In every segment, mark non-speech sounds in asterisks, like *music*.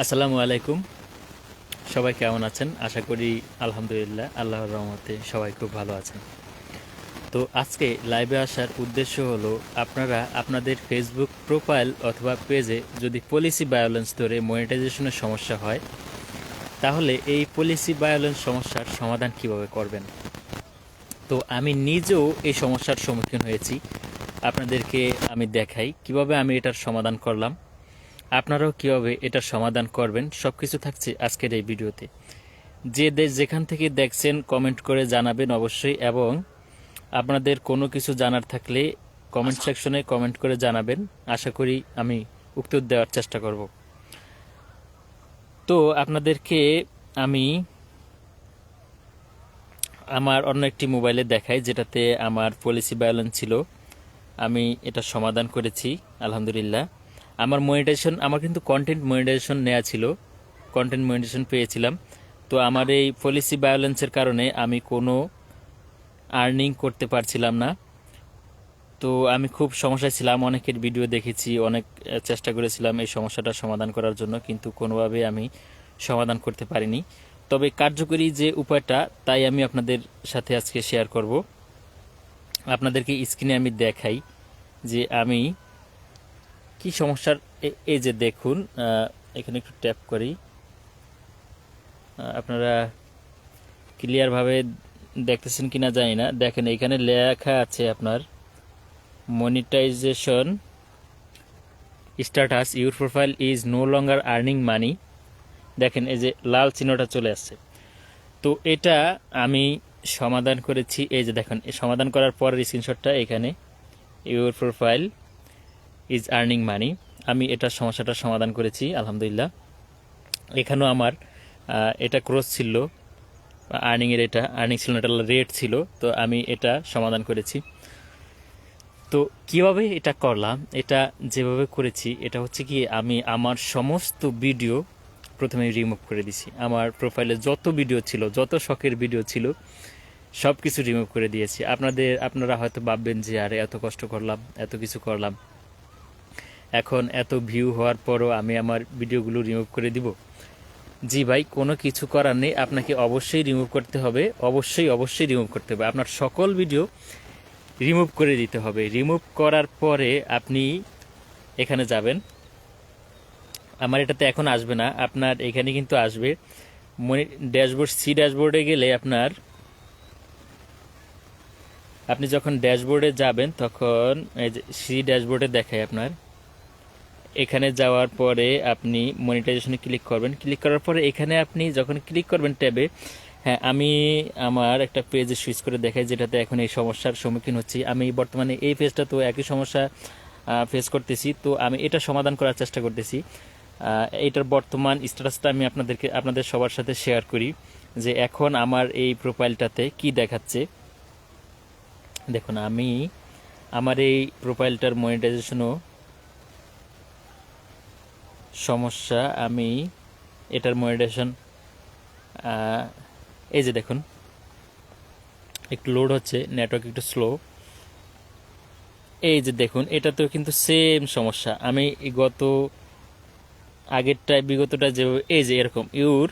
আসসালামু আলাইকুম। সবাই কেমন আছেন? আশা করি আলহামদুলিল্লাহ আল্লাহর রহমতে সবাই খুব ভালো আছেন। তো আজকে লাইভে আসার উদ্দেশ্য হলো, আপনারা আপনাদের ফেসবুক প্রোফাইল অথবা পেজে যদি পলিসি বায়োলেন্স ধরে মনিটাইজেশনের সমস্যা হয়, তাহলে এই পলিসি বায়োলেন্স সমস্যার সমাধান কীভাবে করবেন? তো আমি নিজেও এই সমস্যার সম্মুখীন হয়েছি। আপনাদেরকে আমি দেখাই কীভাবে আমি এটার সমাধান করলাম। আপনারাও কীভাবে এটার সমাধান করবেন সব কিছু থাকছে আজকের এই ভিডিওতে। যে দেশ যেখান থেকে দেখছেন কমেন্ট করে জানাবেন অবশ্যই এবং আপনাদের কোনো কিছু জানার থাকলে কমেন্ট সেকশনে কমেন্ট করে জানাবেন। আশা করি আমি উত্তর দেওয়ার চেষ্টা করব। তো আপনাদেরকে আমি আমার অন্য একটি মোবাইলে দেখাই যেটাতে আমার পলিসি ব্যালেন্স ছিল। আমি এটা সমাধান করেছি আলহামদুলিল্লাহ। আমার মনিটাইজেশন আমার কিন্তু কন্টেন্ট মনিটাইজেশন নেওয়া ছিল কন্টেন্ট মনিটাইজেশন পেয়েছিলাম। তো আমার এই পলিসি ব্যালেন্সের কারণে আমি কোনো আর্নিং করতে পারছিলাম না। তো আমি খুব সমস্যায় ছিলাম, অনেকের ভিডিও দেখেছি, অনেক চেষ্টা করেছিলাম এই সমস্যাটা সমাধান করার জন্য, কিন্তু কোনোভাবে আমি সমাধান করতে পারিনি। তবে কার্যকরী যে উপায়টা, তাই আমি আপনাদের সাথে আজকে শেয়ার করব। আপনাদেরকে স্ক্রিনে আমি দেখাই যে আমি কি সমস্যার এই যে দেখুন এখানে একটু ট্যাপ করি। আপনারা ক্লিয়ারভাবে দেখতেছেন কি না জানি না। দেখেন, এখানে লেখা আছে আপনার monetization status your profile is no longer earning money দেখেন, এই যে লাল চিহ্নটা চলে আসছে। তো এটা আমি সমাধান করেছি। এই যে দেখেন সমাধান করার পরের স্ক্রিনশটটা এখানে your profile is earning money আমি এটার সমস্যাটার সমাধান করেছি, আলহামদুলিল্লাহ। এখানেও আমার এটা ক্রস ছিল আর্নিংয়ের এটা আর্নিং ছিল না, এটা রেট ছিল, তো আমি এটা সমাধান করেছি। তো কীভাবে এটা করলাম? এটা যেভাবে করেছি, এটা হচ্ছে কি, আমি আমার সমস্ত ভিডিও প্রথমে রিমুভ করে দিছি। আমার প্রোফাইলে যত ভিডিও ছিল, যত শখের ভিডিও ছিল সব কিছু রিমুভ করে দিয়েছি। আপনাদের, আপনারা হয়তো ভাববেন যে, আরে, এত কষ্ট করলাম, এত কিছু করলাম। এখন এত ভিউ হওয়ার পরও আমি আমার ভিডিওগুলো রিমুভ করে দিব। জি ভাই, কোনো কিছু করার নেই, আপনাকে অবশ্যই রিমুভ করতে হবে, অবশ্যই অবশ্যই রিমুভ করতে হবে। আপনার সকল ভিডিও রিমুভ করে দিতে হবে। রিমুভ করার পরে আপনি এখানে যাবেন। আমার এটাতে এখন আসবে না, আপনার এখানে কিন্তু আসবে। মনি ড্যাশবোর্ড সি ড্যাশবোর্ডে গেলে আপনার আপনি যখন ড্যাশবোর্ডে যাবেন, তখন এই যে সি ড্যাশবোর্ডে দেখায় আপনার। এখানে যাওয়ার পরে আপনি মনিটাইজেশনে ক্লিক করবেন। ক্লিক করার পরে এখানে আপনি যখন ক্লিক করবেন ট্যাবে হ্যাঁ আমি আমার একটা পেজে সুইচ করে দেখাই যেটাতে এখন এই সমস্যার সম্মুখীন হচ্ছি। আমি বর্তমানে এই পেজটা তো একই সমস্যা ফেস করতেছি। তো আমি এটা সমাধান করার চেষ্টা করতেছি। আহ, এইটার বর্তমান স্ট্যাটাসটা আমি আপনাদেরকে আপনাদের সবার সাথে শেয়ার করি যে এখন আমার এই প্রোফাইলটাতে কি দেখাচ্ছে। দেখুন আমি আমার এই প্রোফাইলটার মনিটাইজেশনও সমস্যা, আমি এটার মনিটাইজেশন এই যে দেখুন, একটু লোড হচ্ছে নেটওয়ার্ক একটু স্লো এই যে দেখুন এটা তো কিন্তু সেম সমস্যা। আমি গত, আগেরটায়, বিগতটা যে, এই যে এরকম your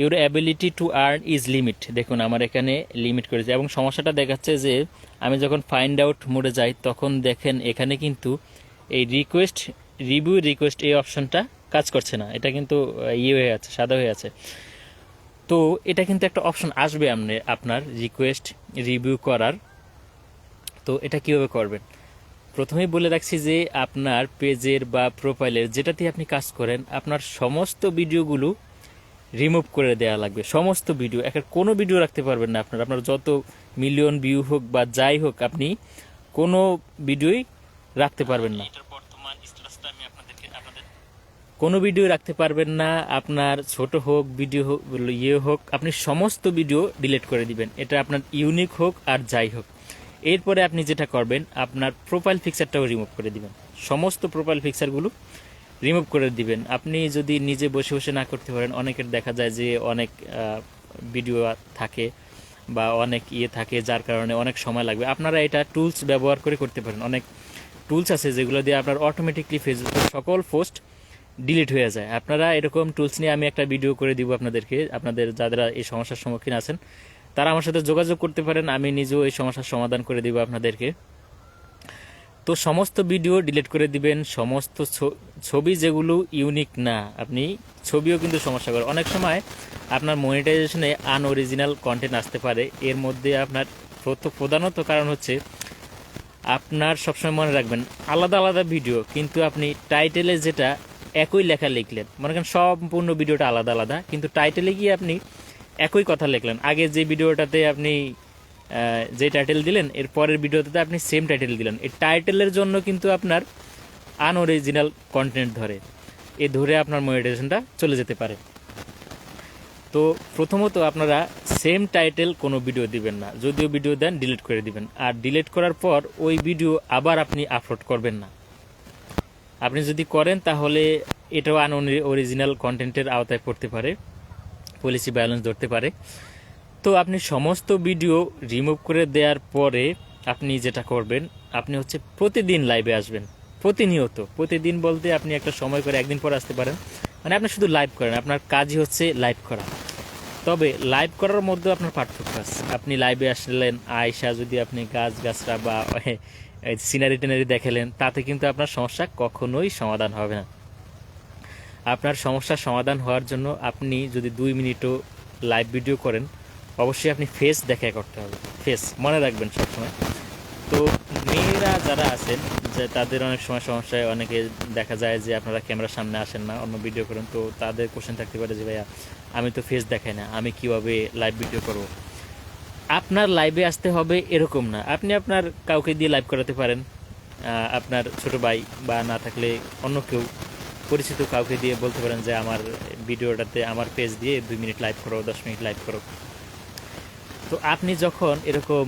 your ability to earn is limit দেখুন, আমার এখানে লিমিট করেছে। এবং সমস্যাটা দেখাচ্ছে যে, আমি যখন ফাইন্ড আউট মোডে যাই, তখন দেখেন এখানে কিন্তু এই রিকোয়েস্ট রিভিউ রিকোয়েস্ট এই অপশনটা কাজ করছে না। এটা কিন্তু ইয়ে হয়ে আছে, সাদা হয়ে আছে। তো এটা কিন্তু একটা অপশন আসবে আপনি আপনার রিকোয়েস্ট রিভিউ করার। তো এটা কীভাবে করবেন? প্রথমেই বলে রাখছি যে, আপনার পেজের বা প্রোফাইলের যেটাতে আপনি কাজ করেন, আপনার সমস্ত ভিডিওগুলো রিমুভ করে দেওয়া লাগবে। সমস্ত ভিডিও একটা কোনো ভিডিও রাখতে পারবেন না আপনার। আপনার যত মিলিয়ন ভিউ হোক বা যাই হোক, আপনি কোনো ভিডিওই রাখতে পারবেন না। কোনো ভিডিও রাখতে পারবেন না। আপনার ছোট হোক ভিডিও হোক ইয়ে হোক, আপনি সমস্ত ভিডিও ডিলিট করে দিবেন। এটা আপনার ইউনিক হোক আর যাই হোক। এরপরে আপনি যেটা করবেন, আপনার প্রোফাইল পিকচারটাও রিমুভ করে দিবেন। সমস্ত প্রোফাইল পিকচারগুলো রিমুভ করে দিবেন। আপনি যদি নিজে বসে বসে না করতে পারেন, অনেকের দেখা যায় যে অনেক ভিডিও থাকে বা অনেক ইয়ে থাকে, যার কারণে অনেক সময় লাগবে। আপনারা এটা টুলস ব্যবহার করে করতে পারেন। অনেক টুলস আছে যেগুলো দিয়ে আপনার অটোমেটিকলি ফেসবুকের সকল পোস্ট ডিলিট হয়ে যায়। আপনারা এরকম টুলস নিয়ে আমি একটা ভিডিও করে দিব আপনাদেরকে, আপনাদের যারা এই সমস্যার সম্মুখীন আছেন, তারা আমার সাথে যোগাযোগ করতে পারেন, আমি নিজেও এই সমস্যার সমাধান করে দিব আপনাদেরকে। তো সমস্ত ভিডিও ডিলিট করে দিবেন, সমস্ত ছবি যেগুলো ইউনিক না, আপনি ছবিও কিন্তু সমস্যা করে। অনেক সময় আপনার মনিটাইজেশনে আনঅরিজিনাল কন্টেন্ট আসতে পারে, এর মধ্যে আপনার প্রধানত কারণ হচ্ছে আপনার সবসময় মনে রাখবেন, আলাদা আলাদা ভিডিও কিন্তু আপনি টাইটেলে যেটা একই লেখা লিখলেন। মনে করেন সম্পূর্ণ ভিডিওটা আলাদা আলাদা, কিন্তু টাইটেলে গিয়ে আপনি একই কথা লিখলেন। আগে যে ভিডিওটাতে আপনি যে টাইটেল দিলেন, এর পরের ভিডিওতে আপনি সেম টাইটেল দিলেন। এই টাইটেলের জন্য কিন্তু আপনার আনঅরিজিনাল কন্টেন্ট ধরে। এ ধরে আপনার মনিটাইজেশনটা চলে যেতে পারে। তো প্রথমত আপনারা সেম টাইটেল কোনো ভিডিও দিবেন না। যদিও ভিডিও দেন ডিলিট করে দিবেন। আর ডিলিট করার পর ওই ভিডিও আবার আপনি আপলোড করবেন না। আপনি যদি করেন, তাহলে এটাও আন অরিজিনাল কন্টেন্টের আওতায় পড়তে পারে পলিসি ব্যালেন্স ধরতে পারে। তো আপনি সমস্ত ভিডিও রিমুভ করে দেওয়ার পরে আপনি যেটা করবেন, আপনি হচ্ছে প্রতিদিন লাইভে আসবেন। প্রতিনিয়ত। প্রতিদিন বলতে আপনি একটা সময় করে একদিন পর আসতে পারেন। মানে আপনি শুধু লাইভ করেন, আপনার কাজই হচ্ছে লাইভ করা। তবে লাইভ করার মধ্যে আপনার পার্থক্য আছে। আপনি লাইভে আসলেন আয়সা যদি আপনি গাছ গাছরা বা সিনারি টিনারি দেখালেন, তাতে কিন্তু আপনার সমস্যা কখনোই সমাধান হবে না। আপনার সমস্যার সমাধান হওয়ার জন্য আপনি যদি দুই মিনিটও লাইভ ভিডিও করেন, অবশ্যই আপনি ফেস দেখা করতে হবে। ফেস মনে রাখবেন সবসময়। তো যারা আছেন, যে তাদের অনেক সময় সমস্যায় অনেকে দেখা যায় যে আপনারা ক্যামেরার সামনে আসেন না, অন্য ভিডিও করেন, তো তাদের কোশ্চেন থাকতে পারে যে ভাইয়া, আমি তো ফেস দেখাই না, আমি কীভাবে লাইভ ভিডিও করব? আপনার লাইভে আসতে হবে এরকম না। আপনি আপনার কাউকে দিয়ে লাইভ করাতে পারেন আপনার ছোট ভাই বা না থাকলে অন্য কেউ, পরিচিত কাউকে দিয়ে বলতে পারেন যে আমার ভিডিওটাতে আমার পেজ দিয়ে দুই মিনিট লাইভ করো, দশ মিনিট লাইভ করো। তো আপনি যখন এরকম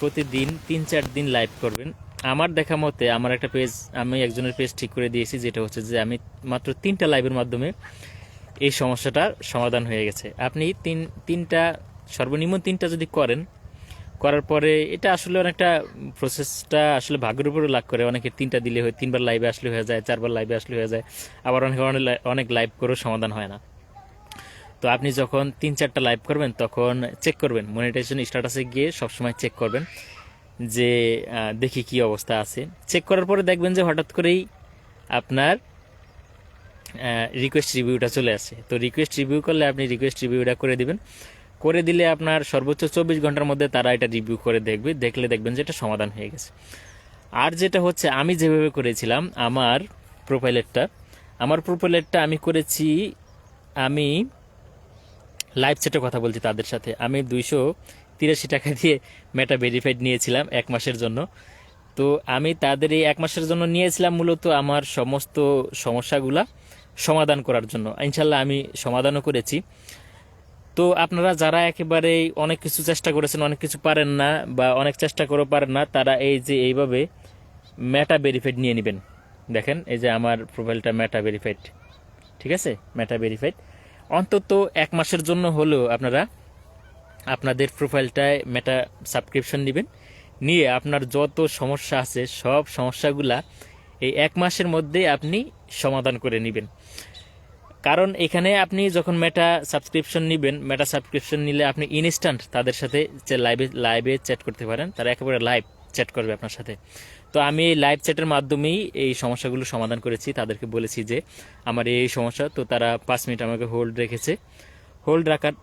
প্রতিদিন তিন চার দিন লাইভ করবেন আমার দেখা মতে আমার একটা পেজ আমি একজনের পেজ ঠিক করে দিয়েছি, যেটা হচ্ছে যে আমি মাত্র তিনটা লাইভের মাধ্যমে এই সমস্যাটার সমাধান হয়ে গেছে। আপনি তিন, তিনটা, সর্বনিম্ন তিনটা যদি করেন, করার পরে এটা আসলে অনেকটা প্রসেসটা আসলে ভাগ্যের উপরে লাগ করে। অনেকে তিনটা দিলে হয়, তিনবার লাইভে আসলে হয়ে যায়, চারবার লাইভে আসলে হয়ে যায়। আবার অনেক অনেক- লাইভ করেও সমাধান হয় না। তো আপনি যখন তিন, চারটা লাইভ করবেন, তখন চেক করবেন। মনিটাইজেশন স্ট্যাটাসে গিয়ে সবসময় চেক করবেন। যে দেখি কি অবস্থা আছে। চেক করার পরে দেখবেন যে হঠাৎ করেই আপনার রিকোয়েস্ট রিভিউটা চলে আসে। তো রিকোয়েস্ট রিভিউ করলে আপনি রিকোয়েস্ট রিভিউটা করে দিবেন। করে দিলে আপনার সর্বোচ্চ চব্বিশ ঘণ্টার মধ্যে তারা এটা রিভিউ করে দেখবে। দেখলে দেখবেন যে এটা সমাধান হয়ে গেছে। আর যেটা হচ্ছে, আমি যেভাবে করেছিলাম, আমার প্রোফাইলেরটা আমার প্রোফাইলেরটা আমি করেছি, আমি লাইভ সেটের কথা বলছি তাদের সাথে। আমি দুইশো তিরাশি টাকা দিয়ে মেটা ভেরিফাইড নিয়েছিলাম এক মাসের জন্য। তো আমি তাদের এই এক মাসের জন্য নিয়েছিলাম মূলত আমার সমস্ত সমস্যাগুলা সমাধান করার জন্য। ইনশাল্লাহ আমি সমাধানও করেছি। তো আপনারা যারা একেবারে অনেক কিছু চেষ্টা করেছেন, অনেক কিছু পারেন না বা অনেক চেষ্টা করেও পারেন না, তারা এই যে এইভাবে মেটা ভেরিফাইড নিয়ে নেবেন। দেখেন, এই যে আমার প্রোফাইলটা মেটা ভেরিফাইড ঠিক আছে? মেটা ভেরিফাইড অন্তত এক মাসের জন্য হলেও আপনারা আপনাদের প্রোফাইলটায় মেটা সাবস্ক্রিপশন নেবেন। নিয়ে আপনার যত সমস্যা আছে, সব সমস্যাগুলা এই এক মাসের মধ্যে আপনি সমাধান করে নেবেন। কারণ এখানে আপনি যখন মেটা সাবস্ক্রিপশন নেবেন মেটা সাবস্ক্রিপশন নিলে আপনি ইনস্ট্যান্ট তাদের সাথে লাইভে লাইভে চ্যাট করতে পারেন। তারা একেবারে লাইভ চ্যাট করবে আপনার সাথে। তো আমি এই লাইভ চ্যাটের মাধ্যমেই এই সমস্যাগুলো সমাধান করেছি। তাদেরকে বলেছি যে, আমার এই সমস্যা। তো তারা পাঁচ মিনিট আমাকে হোল্ড রেখেছে। হোল্ড রাখার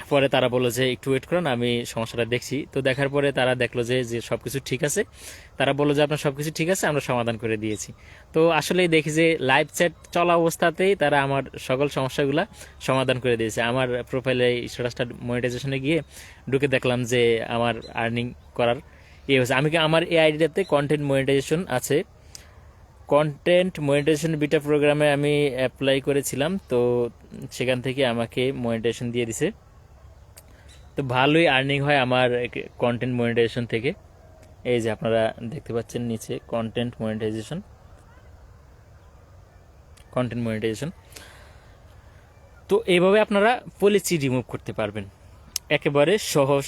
পরে তারা বলল যে, একটু ওয়েট করুন, আমি সমস্যাটা দেখছি। তো দেখার পরে তারা দেখল যে যে সব কিছু ঠিক আছে। তারা বলল যে, আপনার সব কিছু ঠিক আছে, আমরা সমাধান করে দিয়েছি। তো আসলেই দেখি যে লাইভ চ্যাট চলা অবস্থাতেই তারা আমার সকল সমস্যাগুলা সমাধান করে দিয়েছে। আমার প্রোফাইলে স্ট্যাটাসটা মনিটাইজেশনে গিয়ে ঢুকে দেখলাম যে, আমার আর্নিং করার ইয়ে হয়েছে। আমি আমার এই আইডিটাতে কন্টেন্ট মনিটাইজেশন আছে? কন্টেন্ট মনিটাইজেশন বিটা প্রোগ্রামে আমি অ্যাপ্লাই করেছিলাম, তো সেখান থেকে আমাকে মনিটাইজেশন দিয়ে দিছে। তো ভালোই আর্নিং হয় আমার কন্টেন্ট মনিটাইজেশন থেকে। এই যে আপনারা দেখতে পাচ্ছেন নিচে কন্টেন্ট মনিটাইজেশন কন্টেন্ট মনিটাইজেশন তো এইভাবে আপনারা পলিসি রিমুভ করতে পারবেন। একেবারে সহজ।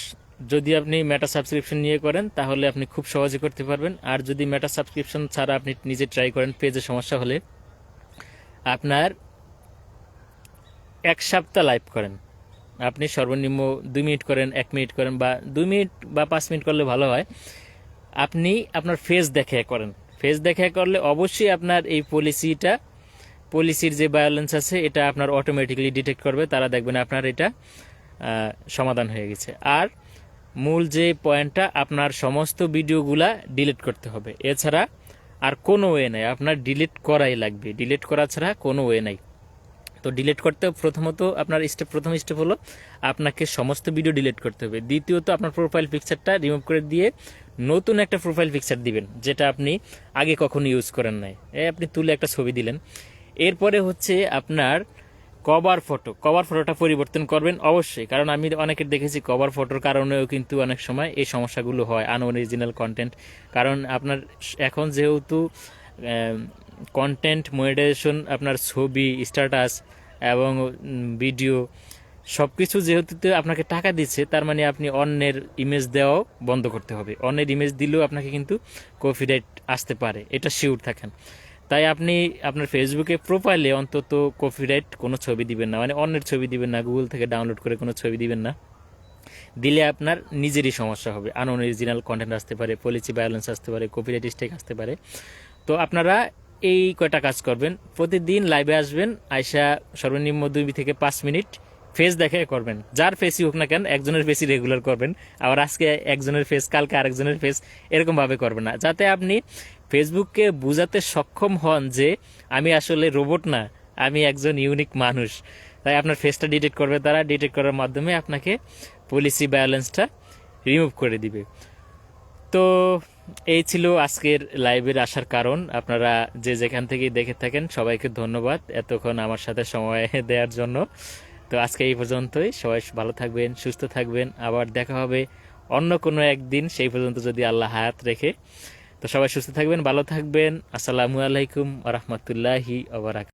যদি আপনি মেটা সাবস্ক্রিপশন নিয়ে করেন, তাহলে আপনি খুব সহজে করতে পারবেন। আর যদি মেটা সাবস্ক্রিপশন ছাড়া আপনি নিজে ট্রাই করেন, পেজে সমস্যা হলে আপনার এক সপ্তাহ লাইভ করেন। আপনি সর্বনিম্ন দুই মিনিট করেন, এক মিনিট করেন বা দুই মিনিট বা পাঁচ মিনিট করলে ভালো হয়। আপনি আপনার ফেস দেখে করেন। ফেস দেখে করলে অবশ্যই আপনার এই পলিসিটা পলিসির যে ভায়োলেন্স আছে, এটা আপনার অটোমেটিক্যালি ডিটেক্ট করবে। তারা দেখবেন আপনার এটা সমাধান হয়ে গেছে। আর মূল যে পয়েন্টটা আপনার সমস্ত ভিডিওগুলা ডিলিট করতে হবে। এছাড়া আর কোনো ওয়ে নাই। আপনার ডিলিট করাই লাগবে। ডিলিট করা ছাড়া কোনো ওয়ে নাই। তো ডিলিট করতে প্রথমত আপনার স্টেপ প্রথম স্টেপ হলো আপনাকে সমস্ত ভিডিও ডিলিট করতে হবে। দ্বিতীয়ত আপনার প্রোফাইল পিকচারটা রিমুভ করে দিয়ে নতুন একটা প্রোফাইল পিকচার দিবেন, যেটা আপনি আগে কখনো ইউজ করেন নাই। আপনি তুলে একটা ছবি দিলেন। এরপরে হচ্ছে আপনার কভার ফটো কভার ফটোটা পরিবর্তন করবেন অবশ্যই, কারণ আমি অনেকের দেখেছি কভার ফটোর কারণেও কিন্তু অনেক সময় এই সমস্যাগুলো হয় আনঅরিজিনাল কন্টেন্ট কারণ আপনার এখন যেহেতু কন্টেন্ট মনিটাইজেশন আপনার ছবি স্ট্যাটাস এবং ভিডিও সব কিছু যেহেতু আপনাকে টাকা দিচ্ছে, তার মানে আপনি অন্যের ইমেজ দেওয়াও বন্ধ করতে হবে। অন্যের ইমেজ দিলেও আপনাকে কিন্তু কপিরাইট আসতে পারে, এটা শিওর থাকেন। তাই আপনি আপনার ফেসবুকে প্রোফাইলে অন্তত কপিরাইট কোনো ছবি দিবেন না মানে অন্যের ছবি দিবেন না গুগল থেকে ডাউনলোড করে কোনো ছবি দিবেন না। দিলে আপনার নিজেরই সমস্যা হবে আনঅরিজিনাল কন্টেন্ট আসতে পারে পলিসি ভায়োলেন্স আসতে পারে কপিরাইট স্টেক আসতে পারে। তো আপনারা এই কয়টা কাজ করবেন? প্রতিদিন লাইভে আসবেন আয়সা সর্বনিম্ন দুই থেকে পাঁচ মিনিট ফেস দেখে করবেন। যার ফেসই হোক না কেন, একজনের ফেসই রেগুলার করবেন। আবার আজকে একজনের ফেস কালকে আরেকজনের ফেস এরকমভাবে করবেন না। যাতে আপনি ফেসবুককে বোঝাতে সক্ষম হন যে আমি আসলে রোবট না, আমি একজন ইউনিক মানুষ। তাই আপনার ফেসটা ডিটেক্ট করবে, তারা ডিটেক্ট করার মাধ্যমে আপনাকে পলিসি ব্যালেন্সটা রিমুভ করে দিবে। তো এই ছিল আজকের লাইভের আসার কারণ। আপনারা যে যেখান থেকেই দেখে থাকেন, সবাইকে ধন্যবাদ এতক্ষণ আমার সাথে সময় *laughs* দেওয়ার জন্য। তো আজকে এই পর্যন্তই। সবাই ভালো থাকবেন, সুস্থ থাকবেন। আবার দেখা হবে অন্য কোনো একদিন, সেই পর্যন্ত যদি আল্লাহ হায়াত রেখে। তো সবাই সুস্থ থাকবেন, ভালো থাকবেন। আসসালামু আলাইকুম রহমতুল্লাহি আবরাক